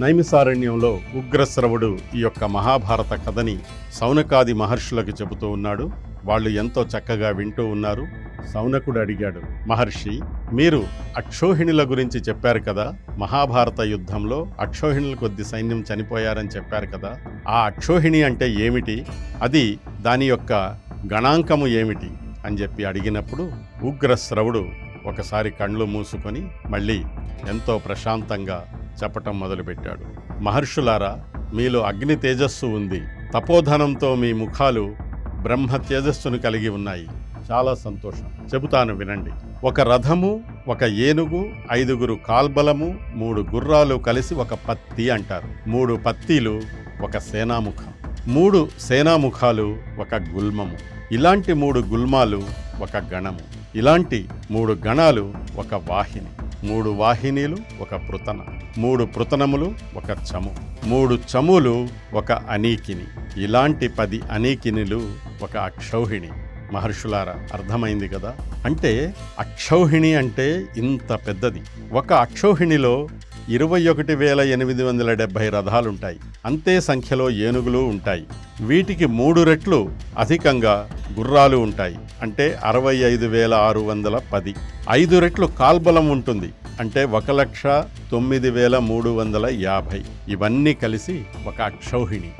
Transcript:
నైమిసారణ్యంలో ఉగ్రశ్రవుడు ఈ యొక్క మహాభారత కథని సౌనకాది మహర్షులకు చెబుతూ ఉన్నాడు. వాళ్ళు ఎంతో చక్కగా వింటూ ఉన్నారు. సౌనకుడు అడిగాడు మహర్షి మీరు అక్షోహిణుల గురించి చెప్పారు కదా? మహాభారత యుద్ధంలో అక్షోహిణుల కొద్ది సైన్యం చనిపోయారని చెప్పారు కదా? ఆ అక్షోహిణి అంటే ఏమిటి? అది దాని యొక్క గణాంకము ఏమిటి? అని చెప్పి అడిగినప్పుడు ఉగ్రశ్రవుడు ఒకసారి కళ్ళు మూసుకొని మళ్ళీ ఎంతో ప్రశాంతంగా చెప్పటం మొదలుపెట్టాడు. మహర్షులారా మీలో అగ్ని తేజస్సు ఉంది. తపోధనంతో మీ ముఖాలు బ్రహ్మ తేజస్సును కలిగి ఉన్నాయి. చాలా సంతోషం. చెబుతాను వినండి. ఒక రథము ఒక ఏనుగు ఐదుగురు కాల్బలము మూడు గుర్రాలు కలిసి ఒక పత్తి అంటారు. మూడు పత్తిలు ఒక సేనాముఖం. మూడు సేనాముఖాలు ఒక గుల్మము. ఇలాంటి మూడు గుల్మాలు ఒక గణము. ఇలాంటి మూడు గణాలు ఒక వాహిని. మూడు వాహినీలు ఒక పృతన. మూడు పృతనములు ఒక చము. మూడు చములు ఒక అనీకిని. ఇలాంటి పది అనీకినిలు ఒక అక్షౌహిణి. మహర్షులారా అర్థమైంది కదా? అంటే అక్షౌహిణి అంటే ఇంత పెద్దది. ఒక అక్షౌహిణిలో ఇరవై ఒకటి వేల ఎనిమిది వందల డెబ్బై రథాలుంటాయి. అంతే సంఖ్యలో ఏనుగులు ఉంటాయి. వీటికి మూడు రెట్లు అధికంగా గుర్రాలు ఉంటాయి. అంటే అరవై ఐదు వేల ఆరు వందల పది. ఐదు రెట్లు కాల్బలం ఉంటుంది. అంటే ఒక లక్ష తొమ్మిది వేల మూడు వందల యాభై. ఇవన్నీ కలిసి ఒక అక్షౌహిణి